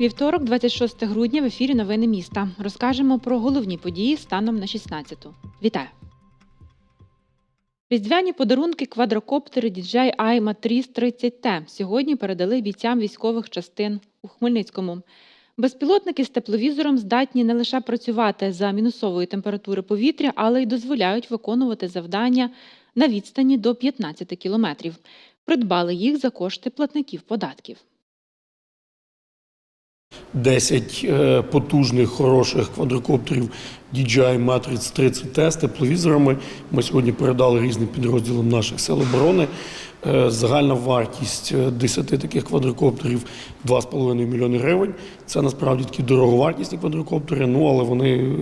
Вівторок, 26 грудня, в ефірі Новини міста. Розкажемо про головні події станом на 16-ту. Вітаю! Різдвяні подарунки квадрокоптери DJI iMatrice 30T сьогодні передали бійцям військових частин у Хмельницькому. Безпілотники з тепловізором здатні не лише працювати за мінусової температури повітря, але й дозволяють виконувати завдання на відстані до 15 кілометрів. Придбали їх за кошти платників податків. 10 е, потужних, хороших квадрокоптерів DJI Matrix 30T з тепловізорами. Ми сьогодні передали різним підрозділам наших сил оборони. Е, Загальна вартість е, 10 таких квадрокоптерів 2,5 мільйони гривень. Це насправді такі дороговартісні квадрокоптери, ну але вони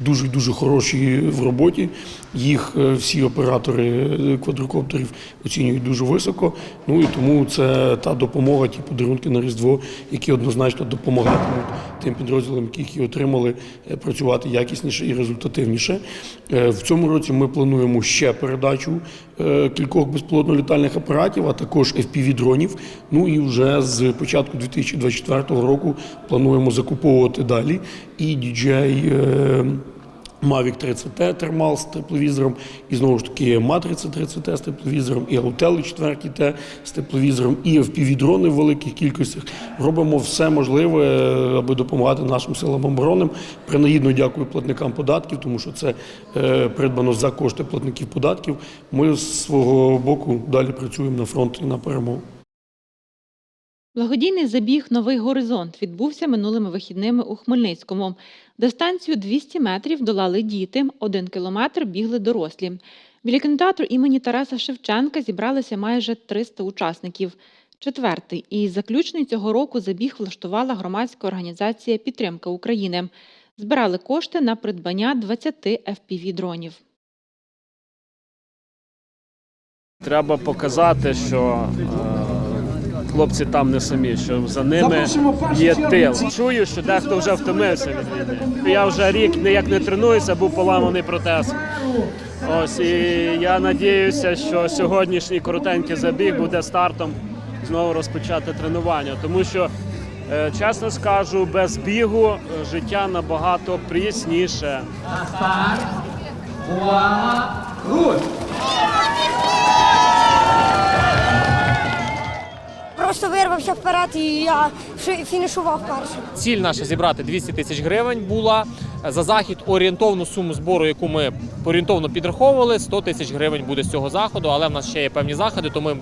дуже дуже хороші в роботі. Їх е, всі оператори е, квадрокоптерів оцінюють дуже високо. Ну і тому це та допомога, ті подарунки на Різдво, які однозначно допомагатимуть тим підрозділам, які їх отримали, е, працювати якісніше і результативніше. Е, В цьому році ми плануємо ще передачу е, кількох безпілотно-літальних апаратів, а також FPV-дронів. Ну і вже з початку 2024 року плануємо закуповувати далі і DJI Mavic 30T термал з тепловізором, і знову ж таки Matrix 30T з тепловізором, і Autel 4T з тепловізором, і FPV-дрони в великих кількостях. Робимо все можливе, е, аби допомагати нашим силам оборони. Принагідно дякую платникам податків, тому що це е, придбано за кошти платників податків. Ми з свого боку далі працюємо на фронт і на перемогу. Благодійний забіг Новий горизонт відбувся минулими вихідними у Хмельницькому. Дистанцію 200 метрів долали діти, один кілометр бігли дорослі. Біля кінотеатру імені Тараса Шевченка зібралися майже 300 учасників. Четвертий і заключний цього року забіг влаштувала громадська організація Підтримка України. Збирали кошти на придбання 20 FPV-дронів. Треба показати, що е, хлопці там не самі, що за ними є тил. Чую, що дехто вже втомився від війни. Я вже рік ніяк не тренуюся, був поламаний протез. Ось і я надіюся, що сьогоднішній коротенький забіг буде стартом знову розпочати тренування, тому що. е, Чесно скажу, без бігу е, життя набагато прісніше. Просто вирвався вперед і я фінішував першим. Ціль наша зібрати 200 тисяч гривень була. За захід орієнтовну суму збору, яку ми орієнтовно підраховували, 100 тисяч гривень буде з цього заходу, але в нас ще є певні заходи, то ми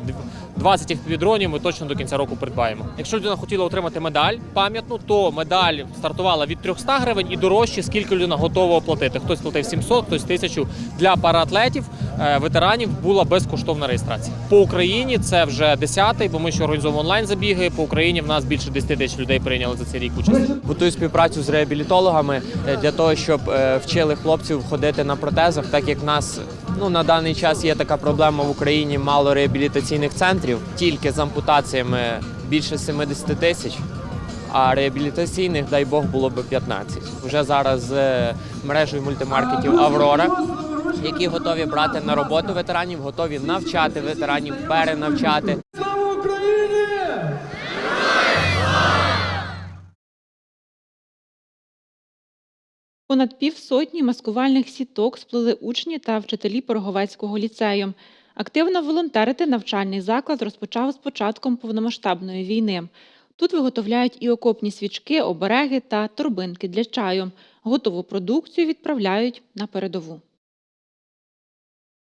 20 FPV-дронів ми точно до кінця року придбаємо. Якщо людина хотіла отримати медаль пам'ятну, то медаль стартувала від 300 гривень і дорожче, скільки людина готова оплатити. Хтось платив 700, хтось 1000. Для параатлетів, ветеранів була безкоштовна реєстрація. По Україні це вже 10-й, бо ми ще організовуємо онлайн забіги. По Україні в нас більше 10 тисяч людей прийняли за цей рік участь. Готую співпрацю з реабілітологами е, для того, щоб е, вчили хлопців ходити на протезах, так як в нас ну на даний час є така проблема в Україні мало реабілітаційних центрів, тільки з ампутаціями більше 70 тисяч. А реабілітаційних, дай Бог, було би 15. Вже зараз з е, мережею мультимаркетів Аврора, які готові брати на роботу ветеранів, готові навчати ветеранів, перенавчати. Слава Україні! Понад півсотні маскувальних сіток сплели учні та вчителі Пороговецького ліцею. Активно волонтерити навчальний заклад розпочав з початком повномасштабної війни. Тут виготовляють і окопні свічки, обереги та торбинки для чаю. Готову продукцію відправляють на передову.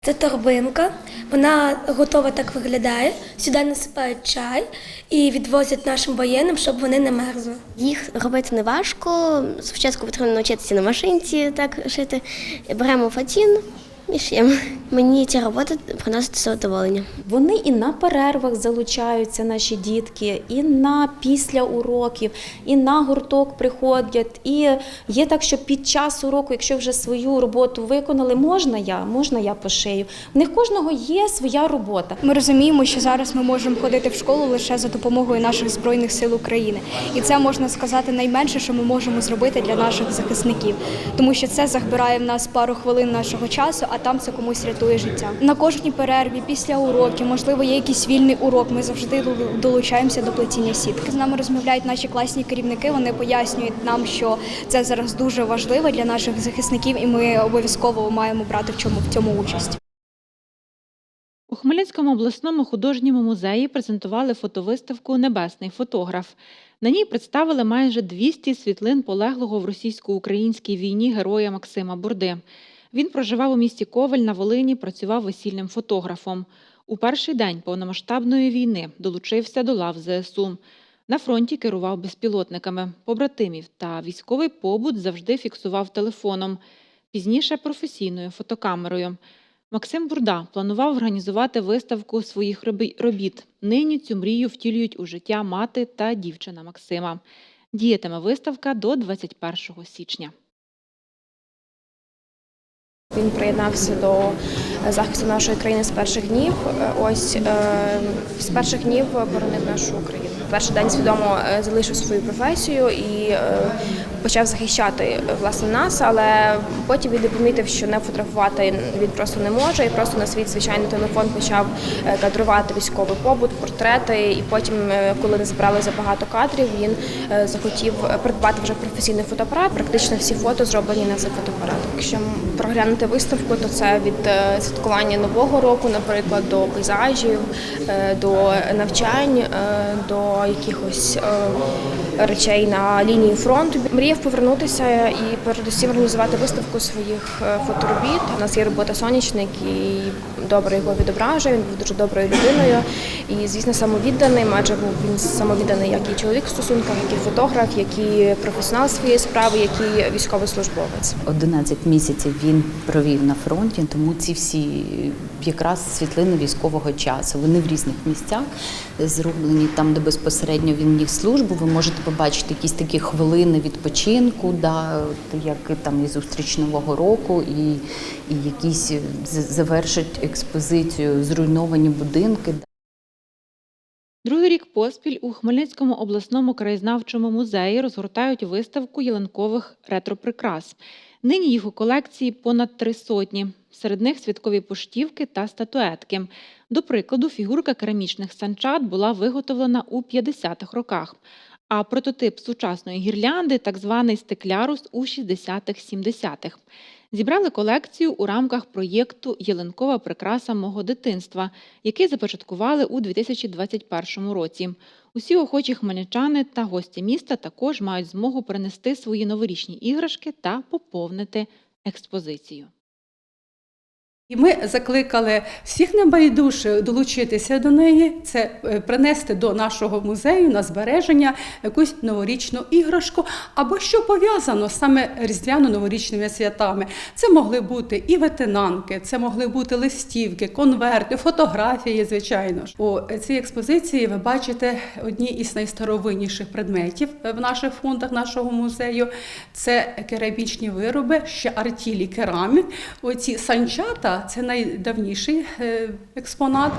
Це торбинка, вона готова так виглядає. Сюди насипають чай і відвозять нашим воєнним, щоб вони не мерзли. Їх робити не важко. Спочатку потрібно навчитися на машинці так шити. Беремо фатін, Ні з. Мені ця робота приносить задоволення. Вони і на перервах залучаються наші дітки, і на після уроків, і на гурток приходять. І є так, що під час уроку, якщо вже свою роботу виконали, можна я, можна я пошию. В них кожного є своя робота. Ми розуміємо, що зараз ми можемо ходити в школу лише за допомогою наших збройних сил України, і це можна сказати найменше, що ми можемо зробити для наших захисників, тому що це забирає в нас пару хвилин нашого часу, а там це комусь рятує життя. На кожній перерві, після уроків, можливо, є якийсь вільний урок. Ми завжди долучаємося до плетіння сітки. З нами розмовляють наші класні керівники. Вони пояснюють нам, що це зараз дуже важливо для наших захисників, і ми обов'язково маємо брати в чому в цьому участь. У Хмельницькому обласному художньому музеї презентували фотовиставку Небесний фотограф. На ній представили майже 200 світлин полеглого в російсько-українській війні героя Максима Бурди. Він проживав у місті Ковель на Волині, працював весільним фотографом. У перший день повномасштабної війни долучився до лав ЗСУ. На фронті керував безпілотниками, побратимів та військовий побут завжди фіксував телефоном, пізніше професійною фотокамерою. Максим Бурда планував організувати виставку своїх робіт. Нині цю мрію втілюють у життя мати та дівчина Максима. Діятиме виставка до 21 січня. Він приєднався до захисту нашої країни з перших днів. Е, Ось е, з перших днів боронив нашу Україну. Перший день свідомо е, залишив свою професію і почав захищати власне нас, але потім він помітив, що не фотографувати він просто не може, і просто на свій звичайний телефон почав кадрувати військовий побут, портрети. І потім, коли не збирали забагато кадрів, він захотів придбати вже професійний фотоапарат. Практично всі фото зроблені на цей фотоапарат. Якщо проглянути виставку, то це від е, святкування нового року, наприклад, до пейзажів, е, до навчань, е, до якихось речей на лінії фронту. Мріяв повернутися і передусім організувати виставку своїх фоторобіт. У нас є робота сонячник і добре його відображує. Він був дуже доброю людиною і, звісно, самовідданим, адже був він самовідданий як і чоловік в стосунках, як і фотограф, як і професіонал своєї справи, як і військовослужбовець. 11 місяців він провів на фронті, тому ці всі якраз світлини військового часу. Вони в різних місцях зроблені там, де безпосередньо він ніг службу. Ви можете побачити якісь такі хвилини відпочинку, да, як там і зустріч нового року, і, і якісь е, завершить експозицію зруйновані будинки. Другий рік поспіль у Хмельницькому обласному краєзнавчому музеї розгортають виставку ялинкових ретроприкрас. Нині їх у колекції понад три сотні. Серед них святкові поштівки та статуетки. До прикладу, фігурка керамічних санчат була виготовлена у 50-х роках, а прототип сучасної гірлянди, так званий стеклярус, у 60-х-70-х. Зібрали колекцію у рамках проєкту Ялинкова прикраса мого дитинства, який започаткували у 2021 році. Усі охочі хмельничани та гості міста також мають змогу принести свої новорічні іграшки та поповнити експозицію. І ми закликали всіх небайдужих долучитися до неї, це е, принести до нашого музею на збереження якусь новорічну іграшку або що пов'язано саме різдвяно-новорічними святами. Це могли бути і ветенанки, це могли бути листівки, конверти, фотографії, звичайно ж. У цій експозиції ви бачите одні із найстаровинніших предметів е, в наших фондах нашого музею. Це керамічні вироби, ще артілі керамік. Оці санчата це найдавніший е, експонат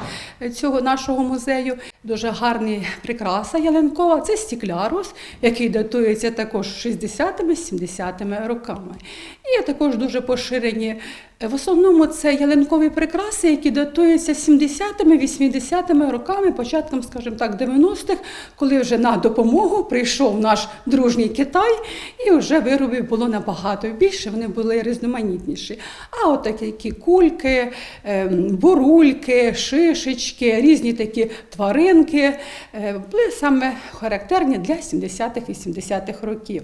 цього нашого музею. Дуже гарна прикраса ялинкова. Це стіклярус, який датується також 60-ми, 70-ми роками. І також дуже поширені. В основному це ялинкові прикраси, які датуються 70-ми, 80-ми роками, початком, скажімо так, 90-х, коли вже на допомогу прийшов наш дружній Китай, і вже виробів було набагато більше, вони були різноманітніші. А от такі кульки, ем, бурульки, шишечки, різні такі тваринки е, були саме характерні для 70-х, 80-х років.